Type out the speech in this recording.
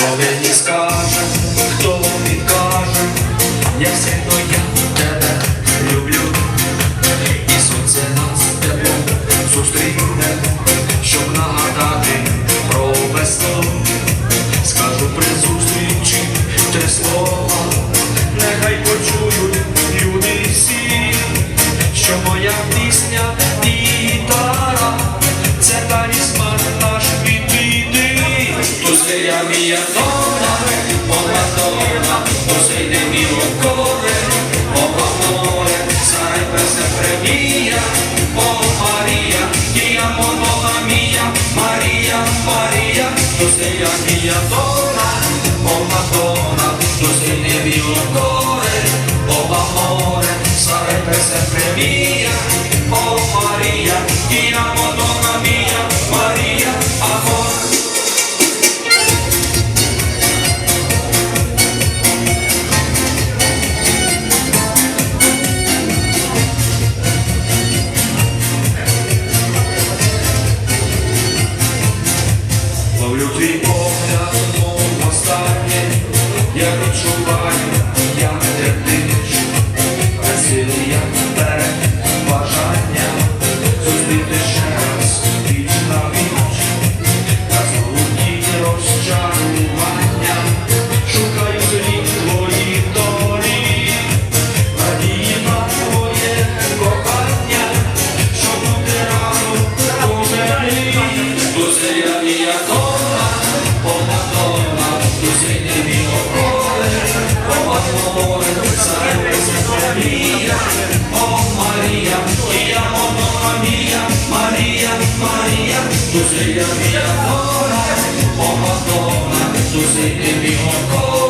Коли ні скажу. piazzola, ora sola, tu amore, sarai per sempre mia, oh Maria, ti amo nuova mia, Maria, Maria, tu sei la mia donna, oh Madonna, tu sei nel amore, sarai per sempre mia, oh Maria. Ludzi ognia Ісусе, ти мій Господь.